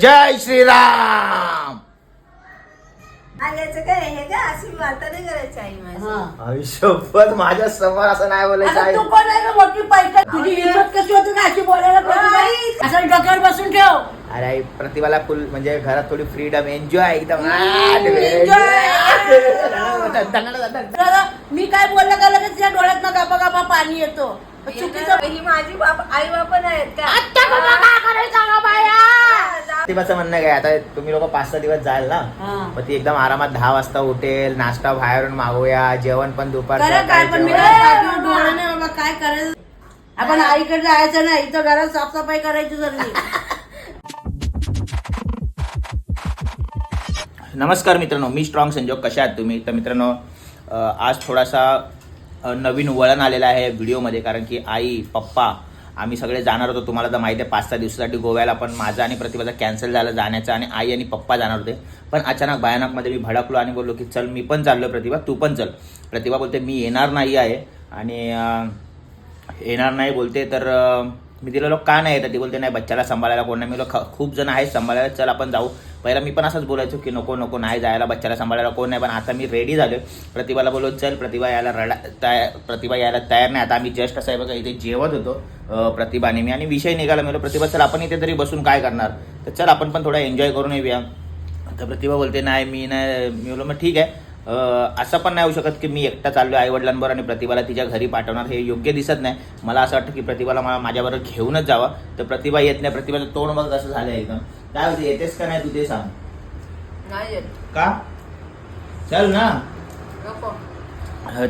जय श्रीराम. आल्याचं काय? हे का अशी वार्ता नाही करायची आई माझी? हा. आयुष्यभर माझ्यासमोर असं नाही बोलायचं आता आहे तू कोण आहे का मोठी पैका तुझी इज्जत कशी होती का अशी बोलायला? असं डोक्यावर बसून ठेव. अरे आई, प्रतिभाला फुल म्हणजे घरात थोडी फ्रीडम एन्जॉय एकदम. दादा, मी काय बोललं का लगेच तिच्या डोळ्यात ना गापा गापा पाणी येतो. ही माझी बाप आई बापन आहेत का? आत्ता बाबा काय करायचं सांगा बाया. प्रतिभाचं म्हणणं काय आता तुम्ही लोक पाच सहा दिवस जाल ना हा. मग ती एकदम आरामात दहा वाजता उठेल नाश्ता बाहेरून मागूया जेवण पण दुपारचं खरं काय करायचं? आपण आईकडे जायचं नाही इथं घरात साफसफाई करायची सगळी नमस्कार मित्रांनो मी स्ट्रॉंग संजोग कशा आहात तुम्ही? तर मित्रांनो आज थोडासा नवीन वळण आलेलं आहे व्हिडिओमध्ये कारण की आई पप्पा आम्ही सगळे जाणार होतो. तुम्हाला तर माहिती आहे पाच सहा दिवसासाठी गोव्याला पण माझा आणि प्रतिभाचा कॅन्सल झालं जाण्याचं आणि आई आणि पप्पा जाणार होते. पण अचानक भयानकमध्ये मी भडकलो आणि बोललो की चल मी पण चाललो प्रतिभा तू पण चल. प्रतिभा बोलते मी येणार नाही आहे. आणि येणार नाही बोलते तर मी तिला लोक का नाही येतात ती बोलते नाही बच्चाला सांभाळायला कोण नाही. मी बोललो, ख- खूप जण आहेत सांभाळायला चल आपण जाऊ. पहिला मी पण असंच बोलायचो की नको नको नाही जायला बच्चाला सांभाळायला कोण नाही. पण आता मी रेडी झालो प्रतिभाला बोललो चल प्रतिभा यायला रडा तयार प्रतिभा यायला तयार नाही. आता आम्ही जस्ट असं आहे बघा इथे जेवत होतो प्रतिभाने. मी आणि विषय निघाला. मी प्रतिभा चल आपण इथे तरी बसून काय करणार? तर चल आपण पण थोडा एन्जॉय करून येऊया. तर प्रतिभा बोलते नाही मी नाही. मी बोललो मग ठीक आहे. असं पण नाही होऊ शकत की मी एकटा चाललो आई वडिलांबरोबर आणि प्रतिभाला तिच्या घरी पाठवणार हे योग्य दिसत नाही. मला असं वाटतं की प्रतिभाला मला माझ्याबरोबर घेऊनच जावा. तर प्रतिभा येत नाही. प्रतिभाचं तोंड बघ कसं झालं एकदम. काय होते येतेस का नाही तू ते सांग. नाही येत. का? चल ना.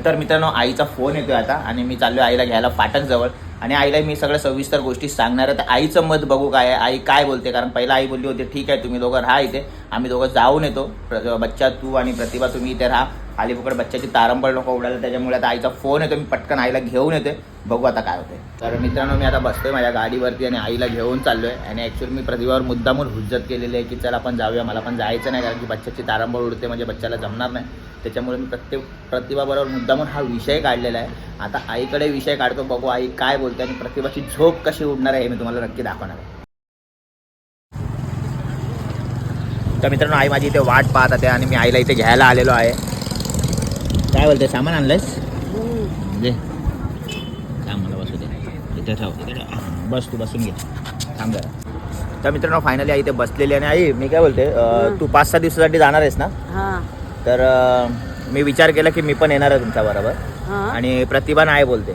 तर मित्रांनो आईचा फोन येतोय आता आणि मी चाललोय आईला घ्यायला फाटक जवळ. आणि आईला मी सगळ्या सविस्तर गोष्टी सांगणार आहे. तर आईचं मत बघू काय आई काय बोलते? कारण पहिला आई बोलली होती ठीक आहे तुम्ही दोघं राहा इथे. आम्ही दोघं जाऊन येतो. प्र- बच्चा तू आणि प्रतिभा तुम्ही इथे राहा. खाली फुकट बच्चाची तारंबळ नको उडायला त्याच्यामुळे आता आईचा फोन येतो मी पटकन आईला घेऊन येते. बघू आता काय होते तर मित्रांनो मी आता बसतोय माझ्या गाडीवरती आणि आईला घेऊन चाललोय. आणि ॲक्च्युअली मी प्रतिभावर मुद्दामून हुज्जत केलेली आहे की चल आपण जाऊया. मला पण जायचं नाही कारण की बच्च्याची तारंबळ उडते म्हणजे बच्च्याला जमणार नाही. त्याच्यामुळे मी प्रत्येक प्रतिभाबरोबर मुद्दामून हा विषय काढलेला आहे. आता आईकडे विषय काढतो बघू आई काय बोलते आणि प्रतिभाची झोप कशी उडणार आहे हे मी तुम्हाला नक्की दाखवणार आहे. तर मित्रांनो आई माझी इथे वाट पाहत आहे आणि मी आईला इथे घ्यायला आलेलो आहे. काय बोलते सामान आणलंयस? दे. थांब मला बसू दे. इथे ठेव इथे बस तू बसून घे. थांब जरा. तर मित्रांनो फायनली आई इथे बसलेली आहे आणि आई मी काय बोलते तू पाच सहा दिवसासाठी जाणार आहेस ना? तर मी विचार केला की मी पण येणार आहे तुमच्या बरोबर. आणि प्रतिभा नाही बोलते.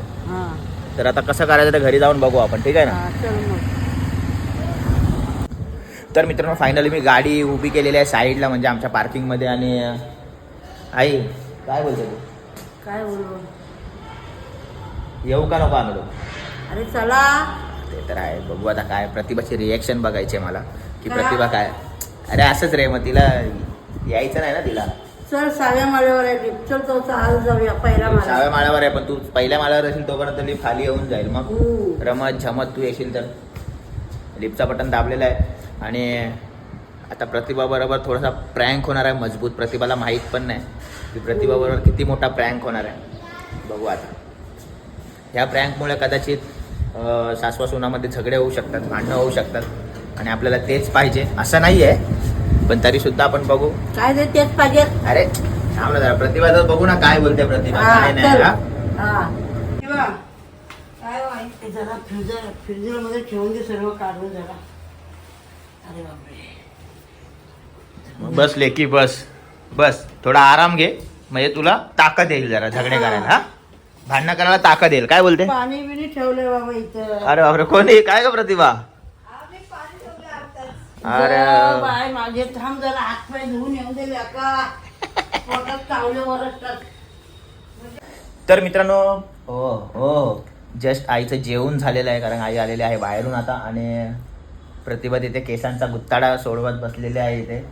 तर आता कसं करायचं ते घरी जाऊन बघू आपण ठीक आहे ना? तर मित्रांनो फायनली मी गाडी उभी केलेली आहे साईडला म्हणजे आमच्या पार्किंगमध्ये आणि आई काय बोलते तू? काय बोलू? येऊ का नको आम्ही लोक अरे चला. ते तर आहे. बघू आता काय प्रतिभाची रिएक्शन बघायची मला. की? प्रतिभा काय? अरे असंच रे मग तिला यायचं नाही ना तिला? चल सहाव्या माळ्यावर आहे लिफ्ट. चल तो आज जाऊया पहिला सहाव्या माळा माळ्यावर आहे पण तू पहिल्या माळ्यावर असेल तोपर्यंत लिफ्ट खाली येऊन जाईल. मग हम्म. रमत झमत तू येशील तर. लिफ्टचा बटन दाबलेला आहे. आणि आता प्रतिभा बरोबर थोडासा प्रँक होणार आहे मजबूत. प्रतिभाला माहीत पण नाही. की प्रतिभा बरोबर किती मोठा प्रँक होणार आहे. बघू आता. ह्या प्रँकमुळे कदाचित सासवा सुनामध्ये झगडे होऊ शकतात भांडणं होऊ शकतात आणि आपल्याला तेच पाहिजे असं नाही आहे पण तरी सुद्धा आपण बघू. काय तेच पाहिजे? अरे थांब ना जरा. प्रतिभा तर बघू ना काय बोलते प्रतिभा. काय नाही. हा? ते जरा फ्रीजर फ्रीजरमध्ये ठेवून दे सर्व काढून जरा. अरे बापरे. बस लेकी बस. बस थोडा आराम घे. म्हणजे तुला ताकद येईल जरा झगडे करायला हा? भांडणं करायला ताकद येईल. काय बोलते? पाणी बिणी ठेवलंय बाबा इथं. अरे बापरे कोणी काय का प्रतिभा. अरे. जा बाय माझे थांब जरा हात पाय धुवून येऊ दे का पोटात चावले वरसतात तर मित्रांनो हो हो. जस्ट आईचं जेवण झालेलं आहे कारण आई आलेली आहे बाहेरून आता आणि प्रतिभा तिथे केसांचा गुत्ताडा सोडवत बसलेले आहे इथे.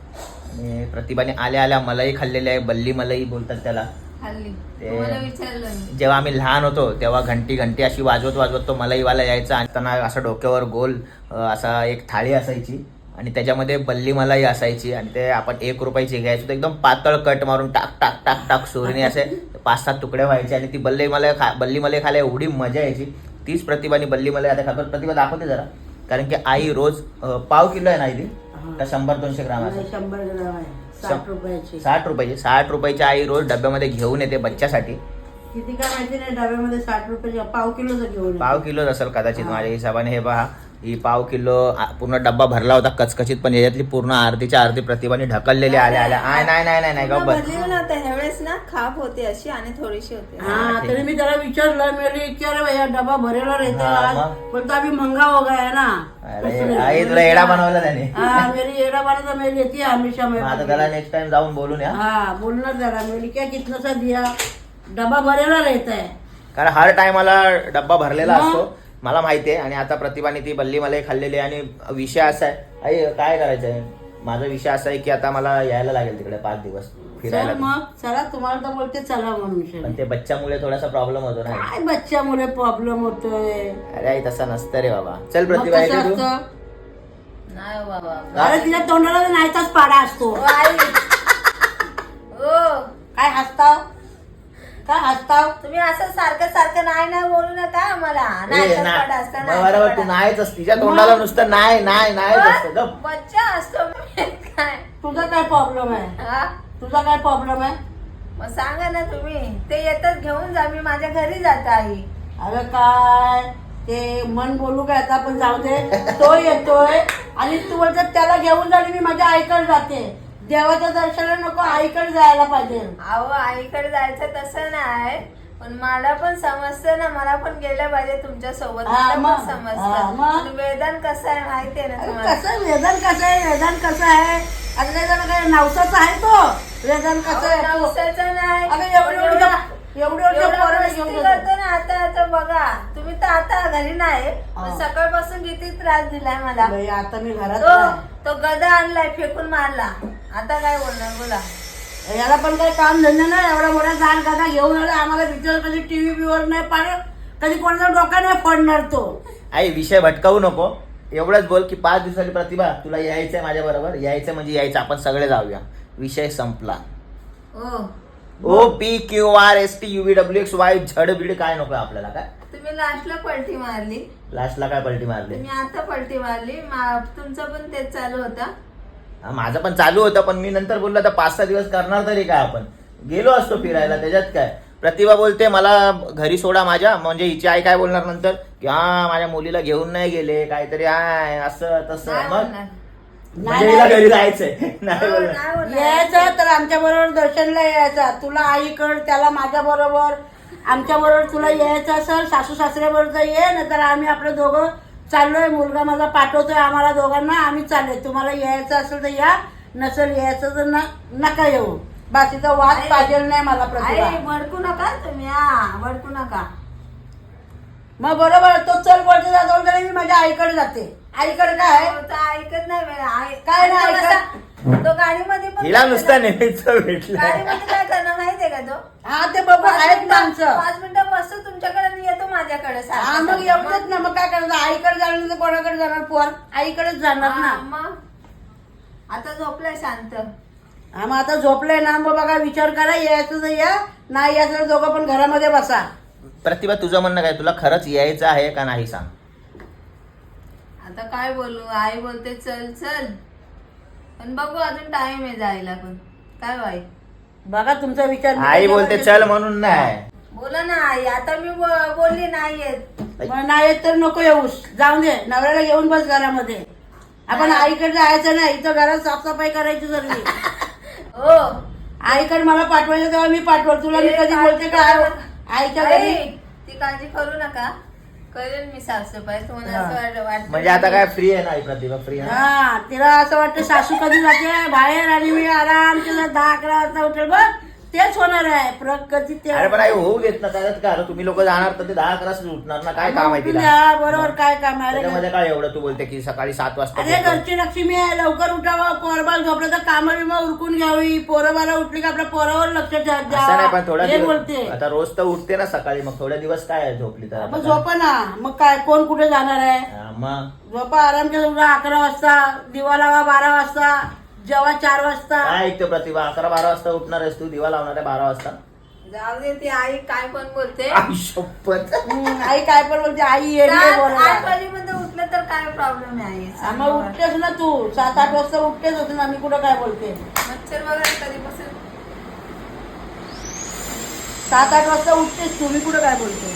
प्रतिभाने आल्या आल्या मलई खाल्लेली आहे बल्ली मलई बोलतात त्याला. जेव्हा आम्ही लहान होतो तेव्हा घंटी घंटी अशी वाजवत वाजवत तो मलाईवाला यायचा आणि त्यांना असं डोक्यावर गोल असा एक थाळी असायची आणि त्याच्यामध्ये बल्ली मलाई असायची आणि ते आपण एक रुपयाची घ्यायचो तर एकदम पातळ कट मारून टाक टाक टाक टाक सोरीने असे पाच सात तुकडे व्हायचे आणि ती बल्ली मलाई खा बल्ली मलाई खायला एवढी मजा यायची. तीच प्रतिभाने बल्ली मलाई आता खातो. प्रतिभा दाखवते जरा. कारण की आई रोज पाव किलो आहे ना आई ती? का शंभर दोनशे ग्राम नाही, असं शंभर ग्राम आहे. साठ रुपयाची. साठ रुपयाची. साठ रुपयाची आई रोज डब्यामध्ये घेऊन येते बच्च्यासाठी. किती काय माहिती नाही डब्यामध्ये साठ रुपयाची. पाव किलोचं घेऊन. पाव किलोच असेल कदाचित. माझ्या हिशोबाने. हे पहा ही पाव किलो पूर्ण डब्बा भरला होता कचकचित पण याच्यातली पूर्ण आरतीच्या आरती प्रतिभाने ढकललेली आल्या आल्या. आय नाही नाही नाही नाही गब्बर ना तर ह्यावेळेस ना खाप होते अशी आणि थोडीशी होते. हाँ. तरी मी त्याला विचारलं मी विचार भैया डबा भरेला रहता हाँ, आज मग? बोलता अभी महंगा हो गया है ना. अरे. आई तुला एडा बनवला त्याने. हाँ मेरी एडा बना तो मैं लेती है हमेशा मैं मग आता त्याला नेक्स्ट टाइम जाऊन बोलून या. हाँ बोलना जरा मैंने क्या कितना सा दिया? डब्बा भरेला रहता है कारण हर टायमाला डब्बा भरलेला मग? असतो. मला माहिती आहे आणि आता प्रतिभाने ती बल्ली मला खाल्लेली आहे आणि विषय असा आहे. आई काय करायचं आहे? माझा विषय असा आहे की आता मला यायला लागेल तिकडे पाच दिवस चल फिरायला मग. चला तुम्हाला तर बोलते चला म्हणून पण चल. ते बच्च्यामुळे थोडासा प्रॉब्लेम होतो ना काय बच्च्यामुळे प्रॉब्लेम होतोय? अरे आई तसा नसतं रे बाबा. चल मग प्रतिभा कसं इकडे तू. असतं? नाही हो बाबा. अरे तिच्या तोंडाला तर नाहीचाच पाडा असतो. आई. ओ काय हसताव? काय हसताव? तुम्ही असं सारखं सारखं नाही नाही बोलू नका आम्हाला. नाही पडा असतं, नाही बरोबर तू पडा. नाहीच असते. तिच्या तोंडाला नुसतं नाही नाही नाहीच असतं गप. पण बच्चा असतो. काय? तुझा काय प्रॉब्लेम आहे? हा? तुझा काय प्रॉब्लेम आहे? मग सांगा ना तुम्ही. ते येतात घेऊन जा मी माझ्या घरी जात आई. अगं काय? ते मन बोलू काय आता पण जाऊ दे. तो येतोय आणि तू बोलतात त्याला घेऊन जाणे मी माझ्या आईकडे जाते. देवाच्या दर्शनाला नको आईकडे जायला पाहिजे. अहो आईकडे जायचं तसं नाही पण मला पण समजतं ना मला पण गेलं पाहिजे तुमच्यासोबत हा, मला मग. पण हा, समजतं मग. वेदन कसं आहे माहितीये ना अरे तुम्हाला? कसं वेदन कसं आहे? वेदन कसं आहे? ते जण काय नवसाचा आहे तो. वेदन कसं आहे? तो? नवसाचं नाही अगं एवढे एवढे करतो ना आता आता बघा तुम्ही तर आता घरी नाही. हा. पण सकाळपासून किती त्रास दिलाय मला. आता मी घरात तो गदा आणलाय फेकून मारला. आता काय बोलणार बोला. याला पण काही काम धंदे नाही एवढा मोठा झाड गादा घेऊन आला. आम्हाला भीतीवर कधी टीव्ही बिवर नाही पाडत. कधी कोणाचा डोका नाही पडणार तो. आई विषय भटकावू नको. एवढंच बोल की पाच दिवसाची प्रतिभा तुला यायचंय माझ्या बरोबर यायचं म्हणजे यायचं. आपण सगळे जाऊया. विषय संपला. ओ O P Q R S T U W X Y Z Beed काय नको आपल्याला काय? तुम्ही लास्टला पलटी मारली. लास्टला काय पलटी मारली? तुम्ही आता पलटी मारली. मा- तुमचं पण तेच चालू होता. हा, माझं पण चालू होतं पण मी नंतर बोललो आता पाच सहा दिवस करणार तरी काय आपण? गेलो असतो फिरायला त्याच्यात काय? प्रतिभा बोलते मला घरी सोडा माझ्या. म्हणजे हिची आई काय बोलणार नंतर? की हा माझ्या मुलीला घेऊन नाही गेले काहीतरी आहे असं तसं. मग? बोलणार. म्हणजे हिला घरी जायचंय. नाही हो, बोलणार. यायचं तर आमच्या बरोबर दर्शनला यायचं. तुला आईकड त्याला माझ्या बरोबर. आमच्या बरोबर तुला यायचं असेल सासू सासऱ्या बरोबर ये नाही तर आम्ही आपलं दोघं चाललोय. मुलगा माझा पाठवतोय आम्हाला दोघांना आम्ही चाललोय. तुम्हाला यायचं असेल तर या नसेल यायचं तर न- नका येऊ. बाकीचा वाद पाहिजे नाही मला आई प्रतिभा. भडकू नका तुम्ही हा भडकू नका. मग बरोबर तो चल बोलते जातो तरी मी माझ्या आईकडे जाते आईकडे काय? हो, तो ऐकत नाही बरं. आई- काय नाही तो ऐकत? कसा- तो गाडीमध्ये पण हिला नुसतं? नेहमीच भेटलं गाडीमध्ये काय करणार माहितीये का तो हा ते बघू पाच आहेत मिनिटं- माणसं पाच मिनिटं बसतो तुमच्याकडे आणि येतो माझ्याकडे हा मग सारखं. एवढंच ना मग काय करायचं आईकडे जाणार नाही तर कोणाकडे जाणार पोर आईकडेच जाणार हा, ना मग आता झोपलाय शांत हा मग आता झोपलंय ना मग बघा विचार करा यायचं तर या नाही यायचं तर दोघं पण घरामध्ये बसा प्रतिभा तुझं म्हणणं काय? तुला खरंच यायचं आहे का नाही सांग. आता काय बोलू? आई बोलते चल चल. पण बघू अजून टाइम आहे जायला पण. काय बाई? बघा तुमचा विचार आई बोलते चल म्हणून नाही. बोला ना आई आता मी बो- बोलली नाही येत मग नाही येत तर नको येऊस. जाऊन दे नवऱ्याला घेऊन बस घरामध्ये. आपण आईकडे जायचं नाही इथं घरात साफसफाई करायची सगळी हो. आईकडे मला पाठवायचं तेव्हा मी पाठवल. तुला मी कधी बोलते का? आई, ती काळजी करू नका. करेन मी साफसफाई. तुम्हाला असं म्हणजे आता काय फ्री आहे ना आई प्रतिभा? फ्री आहे ना? हा तिला असं वाटतं सासू कधी जाते? बाहेर आणि मी आराम तिला दहा अकरा वाजता उठेल. बघ तेच होणार आहे. प्रगती ते अरे पण आई होऊ देत ना काय आता तुम्ही लोक जाणार तर ते दहा अकरा उठणार ना काय काम आहे तिला? हा, बरोबर काय काम आहे? अरे त्याच्यामध्ये काय एवढं तू बोलते की सकाळी सात वाजता अरे. घरची लक्ष्मी आहे लवकर उठावं पोरबाल झोपलं तर कामं बिमा उरकून घ्यावी. पोरं बाला उठली की आपल्या पोरावर लक्ष असं नाही पण थोडा दिवस बोलते. आता रोज तर उठते ना सकाळी मग थोड्या दिवस काय आहे झोपली तर? मग आता झोपा ना. मग काय कोण कुठे जाणार आहे? हा, मग? झोपा आरामच्या उठा अकरा वाजता. दिवा लावा बारा वाजता. जेव्हा चार वाजता काय ऐकतो प्रतिभा? अकरा बारा वाजता उठणार आहेस तू? दिवा लावणार आहे बारा वाजता. जाऊ दे ती आई काय पण बोलते. आई शपथ. हम्म, आई काय पण बोलते आई येडी आहे आठ बोलायला वाजेपर्यंत उठलं तर काय प्रॉब्लेम आहे हा, मग उठतेस ना तू. सात आठ वाजता उठतेच होते ना मी कुठं काय बोलते? मच्छर वगैरे कधीपासून सात आठ वाजता उठतेस तू मी कुठं काय बोलते?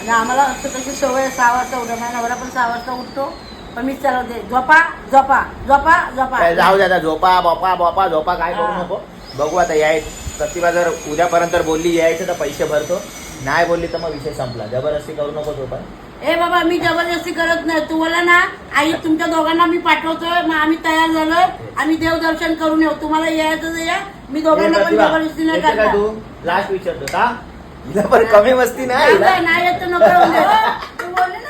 आणि आम्हाला असं कशी सवय आहे, सहा वाजता उठा. माझ्या नवरा पण सहा वाजता उठतो. पण मीच चालवते झोपा झोपा झोपा झोपा. काय जाऊ द्या आता. झोपा बॉपा बॉपा झोपा काय करू हा. नको. बघू आता याय प्रतिभा जर उद्यापर्यंत बोलली यायचं तर पैसे भरतो. नाही बोलली तर मग विषय संपला. जबरदस्ती करू नको झोपा. ए बाबा मी जबरदस्ती करत नाही. तू बोला ना. आई तुमच्या दोघांना मी पाठवतोय. मग आम्ही तयार झालोय. आम्ही देवदर्शन करून येऊ. तुम्हाला यायचं तर या. मी दोघांना पण जबरदस्ती नाही काय करणार. तू? लास्ट विचारतो. का हिला पण कमी मस्ती नाही. हिला. नाही, येत तर नको दे. तू बोलले ना तुम्हाला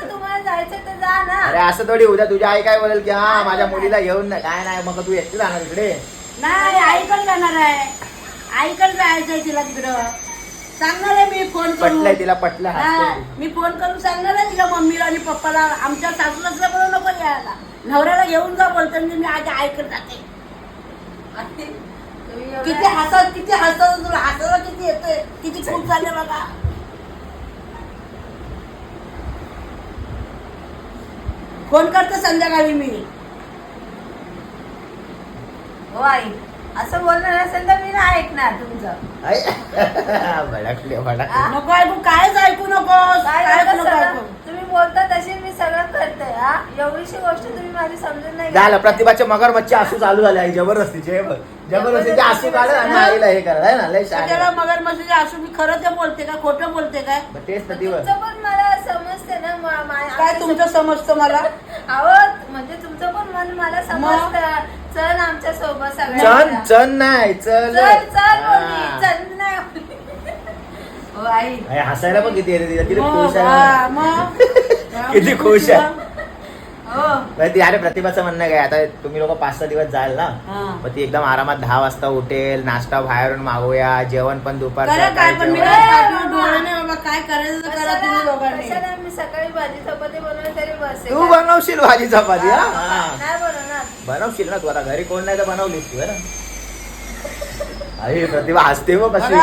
जा ना. अरे असं थोडी उद्या तुझ्या आई काय बोलेल की हा माझ्या मुलीला घेऊन नाही काय नाही मग तू एकटी जाणार इकडे. नाही आईकडे जाणार आहे. आईकडे जायचंय तिला तिकडं. सांगणार आहे मी फोन करून. पटलंय तिला पटलं हा, हसते मी फोन करून सांगणार आहे तिला मम्मीला आणि पप्पाला. आमच्या सासू बरोबर नको यायला. नवऱ्याला घेऊन जा बोलतो मी मी आज आईकडे जाते. तुम्ही किती हसत किती हसत तुला हसायला किती येतोय? किती खूप झाले बघा. फोन करते संध्याकाळी मी हो आई असं बोलणार असेल तर मी नाही ऐकणार तुमचं आई, भडकले भडक हा? नको ऐकू कायच ऐकू नको काय झालं सगळं? तुम्ही बोलता तशी मी सगळं करते हा एवढीशी गोष्ट तुम्ही माझी समजून नाही झालं घेत. प्रतिभाचे मगरमच्छी असू चालू झाले आई जबरदस्तीचे हे बघ. जबरदस्तीचे असू काढ आणि आईला हे करा आहे ना लय त्याला शहाणे. मगर मशीचे असू मी खरं ते बोलते का खोटं बोलते काय तेच तर दिवस तुमचं पण मला काय तुमचं समजतं मला? अहो म्हणजे तुमचं पण मन मला समजतं. चल आमच्यासोबत सगळ्या चन नाही चल चल चल बोलली. हा. चल नाही बोलली. हो आई. हसायला पण किती येते तिला. किती खुश हा, आहे मग. किती खुश आहे. ती अरे प्रतिभाचं म्हणणं काय आता तुम्ही लोक पाच सहा दिवस जाल ना हा. मग ती एकदम आरामात दहा वाजता उठेल नाश्ता बाहेरून मागूया जेवण पण दुपारचं करा काय करायचं सकाळी भाजी चपाती बनवली तरी बस. तू बनवशील भाजी चपाती हा? हा बनवशील ना तू आता घरी कोण नाही तर बनवलीस तू है ना आई प्रतिभा हसते हो कशी.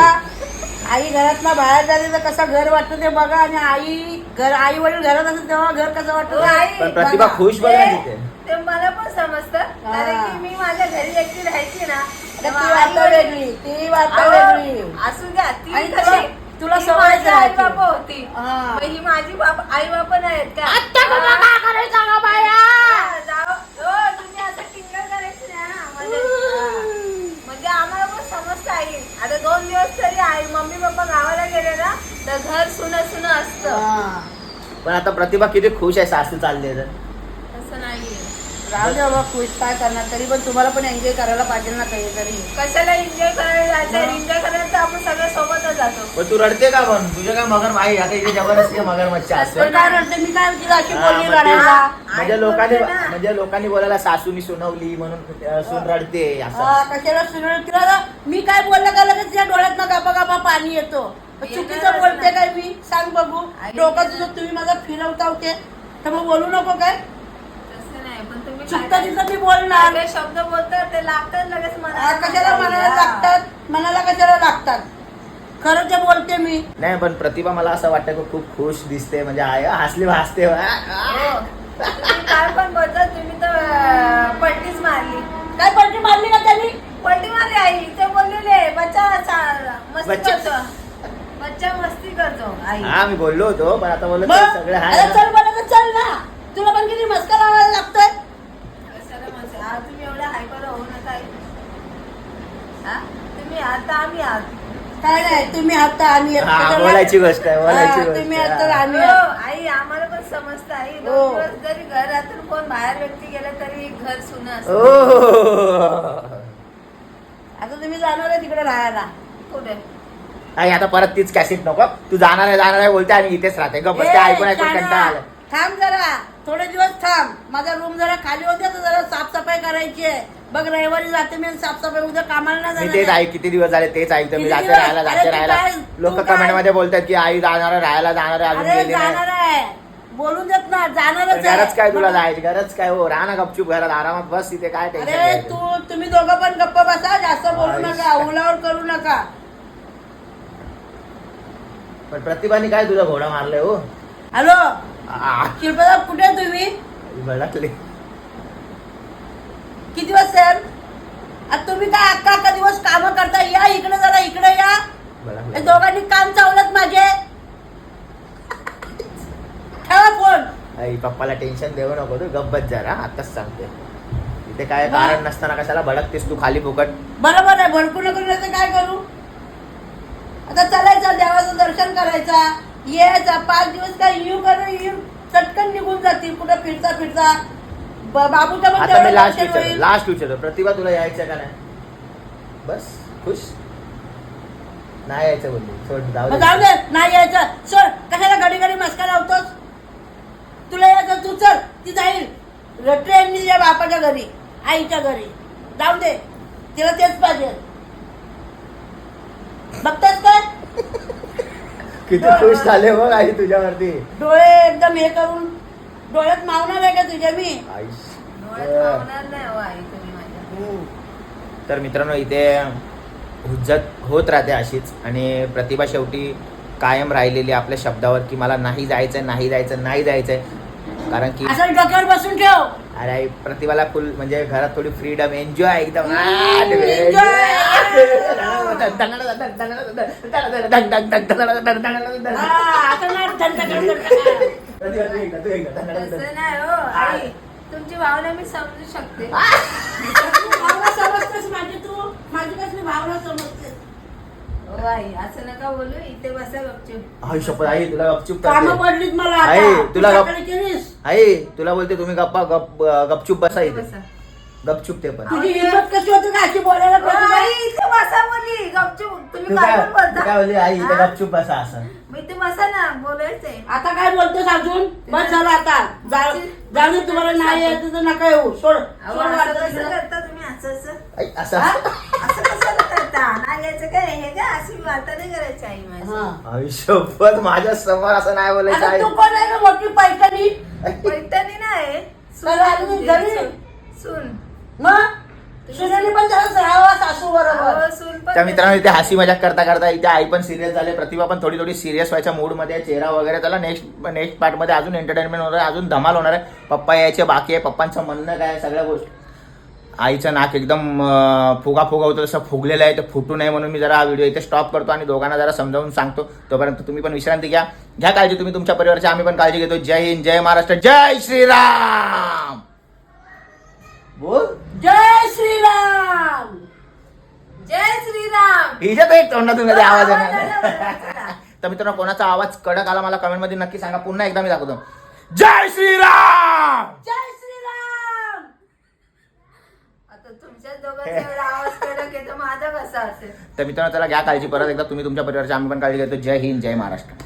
आई घरातला बाहेर झाली तर कसं घर वाटतं ते बघा आणि आई घर आई वडील घरात असतात तेव्हा घर कसं हो, वाटतं आई. पण प्रतिभा बघा. खुश बघा ते तिथे ते मला पण समजतं हा. कारण की मी माझ्या घरी एकटी राहायची ना ती आई- वेगळी ती अहो, वेगळी असू द्या ती आणि कशी तुला- ती सवय माझी आई राहायची. बाबा होती हा. मग ही माझी बाप आई बाबा नाहीत का आत्ता बाबा हा. काय करायचं गं बाया? हा, जाऊ. हो, तुम्ही असं टिंगल करायची नाही हा, म्हणजे हा. म्हणजे आम्हाला पण समजतं आई आता दोन दिवस तरी आई मम्मी पप्पा गावाला गेले ना तर घर सुन सुन असतं. पण आता प्रतिभा किती खुश आहे सासू चालले तर. राहू दे बाबा खुश काय करणार तरी पण तुम्हाला पण एन्जॉय करायला पाहिजे ना काहीतरी कशाला एन्जॉय करायला जायचं? एन्जॉय करायला तर आपण सगळं सोबतच जातो. पण तू रडते का पण? तुझ्या काय मगर आई आता इथे जबरदस्ती मगर मच्छी असते पण काय रडते? मी काय तिला अशी बोलली रडायला? म्हणजे लोकांनी. म्हणजे लोकांनी बोलायला सासूनी सुनवली म्हणून अं, सून रडते असं. हा, कशाला तिला ना- मी काय बोललं का लगेच तिच्या डोळ्यात ना गापा गापा पाणी येतो. चुकीचं बोलते ना. काय मी? सांग बघू. आई, डोकं. तुझं तुम्ही माझा फिरवता होते तर मग बोलू नको काय तसं नाही पण तुम्ही चुकतं तिथं मी बोलणार. शब्द बोलतात ते लागतात लगेच मनाला. कशाला मनाला लागतात? मनाला कशाला लागतात? खरं ते बोलते मी. नाही पण प्रतिभा मला असं वाटतं की खूप खुश दिसते. म्हणजे आय हसली हसते हो. तुम्ही काय पण बोलता तुम्ही तर अं, पलटीच मारली. काय पलटी मारली का त्यांनी? पलटी मारली आई. ते बोललेले बच्चा चा- मस्ती बच्चा. करतो. बच्चा मस्ती करतो आई. हा मी बोललो होतो पण आता बोललो मग? सगळं अरे आहे चल तर चल ना. तुला पण किती मस्का लावायला लागतोय कशाला मस्ती आ, तुम्ही एवढा हायपर होऊ नका आई. हा? तुम्ही आता आम्ही आहात. काय नाही तुम्ही आता आम्ही आहेत. हा, बोलायची गोष्ट आहे, बोलायची हा, गोष्ट तुम्ही आहे. आता हा. आम्ही हो. आई आम्हाला पण समजतं आई. हो. दोन दिवस जरी घरातून कोण बाहेर व्यक्ती गेलं तरी घर सुन असतं. ओ आता तुम्ही जाणार आहे तिकडे राहायला. कुठे? आई आता परत तीच कॅसेट नको. तू जाणार आहे जाणार आहे बोलते आणि इथेच राहते. गप्प बसते ए, ऐकून ऐकून कंटाळा आला थांब जरा. थोडे दिवस थांब. माझा रूम जरा खाली होते तर जरा साफसफाई करायची आहे. बघ रविवारी जाते मी साफसफाई उद्या कामाला नाही मी जाणार तेच आहे. ऐक किती दिवस झाले तेच ऐकतो मी किती जाते दिवस? राहायला अरे जाते तू राहायला. काय- लोक तू काय- कमेंटमध्ये बोलतात की आई जाणार राहायला जाणार आहे अजून अरे गेली नाही. आहे. बोलून देत ना जाणारच गरज काय तुला जायची? गरज काय? हो राहा ना गपचूप घरात आरामात बस तिथे काय अरे घ्यायचं? तू तुम्ही दोघं पण गप्प बसा जास्त बोलू आई, नका उलावर करू नका. पण प्रतिभाने काय तुझा घोडा मारलाय हो? हॅलो? आ, शिल्पदा कुठे आहे तुम्ही? भडकले. किती वाजता याल आता तुम्ही काय अक्का अक्का दिवस काम करता? या इकडे जरा इकडे या. दोघांनी काम चावलत माझे. ठेवा फोन. आई पप्पाला टेन्शन देऊ नको तू गप्पत जरा आताच सांगते. इथे काय कारण नसताना कशाला भडकतेस तू खाली फुकट? बरोबर आहे भडकू नको नाही तर काय करू? आता चालायचं देवाचं दर्शन करायचा. यायचा पाच दिवस काय येऊ करू येऊ चटकन निघून जातील कुठं फिरता फिरता बाबूचं पण आता तेवढं मी लास्ट होईल. लास्ट विचारतो. प्रतिभा तुला यायचं का नाही? बस खुश? नाही यायचं बोलली. सोड जाऊ मग दे. जाऊ दे. नाही यायचं. सर कशाला घडी घडी मस्का लावतोस? तुला यायचं तू चल ती जाईल. ट्रेननी तिच्या बापाच्या घरी आईच्या घरी. जाऊ दे. तिला तेच पाहिजे. बघतेस काय किती खुश झाले बघ आई तुझ्यावरती. डोळे एकदम हे करून डोळ्यात मावणार आहे का तुझ्या मी आईश. डोळ्यात मावणार नाही हो आई तुम्ही माझ्या तर मित्रांनो इथे हुज्जत होत राहते अशीच आणि प्रतिभा शेवटी कायम राहिलेली आपल्या शब्दावर की मला नाही जायचंय नाही जायचं नाही जायचंय कारण की असं डोक्यावर बसून ठेव अरे प्रतिभाला फुल म्हणजे घरात थोडी फ्रीडम एन्जॉय एकदम हा. तसं नाही हो आई तुमची भावना मी समजू शकते. तू भावना समजतेस माझी तू. माझी कसली भावना समजतेस? हो आई असं नका बोलू इथे बसा गपचूप. आई शपथ आई तुला गपचूप कामं करते. पडलीत मला आई, आता. तुला गप- केलीस? आई तुला बोलते तुम्ही गप्पा गप गपचूप बसा इथे. बसा. गपचूप ते पण. तुझी हिंमत कशी होती का अशी बोलायला? आई इथे बसा बोली गपचूप. तुम्ही तू काय काय पण तू काय बोलता बोलली? आई इथे? गपचूप बसा असं. मग इथे बसा ना बोलायचंय. आता काय बोलतोस अजून? बस झालं आता. जा- जाऊ दे तुम्हाला नाही यायचं तर नका येऊ. सोड अहो, सोड असं वाटतं कसं तुला. करता तुम्ही? असं असं. आई, असं? असं करता? नाही यायचं काय? हे काय? अशी वार्ता नाही करायची आई माझी. हा. माझ्यासमोर असं नाही बोलायचं आता आई. तू कोण आहे का मोठी पैठणी? पैठणी नाही. तर आम्ही घरी- सून. मग? सुनेने पण त्याला राहावा सासू बरोबर. अहो, सून पण त्या मित्रांनो इथे हसी मजाक करता करता इथे आई पण सिरियस झाले प्रतिभा पण थोडी थोडी सिरियस व्हायच्या मूडमध्ये आहे. चेहरा वगैरे त्याला नेक्स्ट नेक्स्ट पार्टमध्ये अजून एंटरटेनमेंट होणार आहे अजून धमाल होणार आहे. पप्पा यायचे बाकी आहे. पप्पांचं म्हणणं काय आहे, सगळ्या गोष्टी. आईचं नाक एकदम अं, फुगा फुगा होतं तसं फुगलेलं आहे ते फुटू नये म्हणून मी जरा हा व्हिडिओ इथे स्टॉप करतो आणि दोघांना जरा समजावून सांगतो. तोपर्यंत तुम्ही पण विश्रांती घ्या. घ्या काळजी तुम्ही तुमच्या परिवाराची आम्ही पण काळजी घेतो. जय हिंद जय महाराष्ट्र जय श्रीराम! बोल. जय श्रीराम! जय श्रीराम! हिच्यात एक तोंडातून कधी आवाज येणार. बघा. तर मित्रांनो कोणाचा आवाज कडक आला मला कमेंटमध्ये नक्की सांगा. पुन्हा एकदा मी दाखवतो. जय श्रीराम! जय श्रीराम! आता तुमच्या दोघांचा एवढा आवाज कडक येतो माझा कसा असेल? तर मित्रांनो त्याला घ्या काळजी परत एकदा. तुम्ही तुमच्या परिवाराची आम्ही पण काळजी घेतो. जय हिंद जय महाराष्ट्र.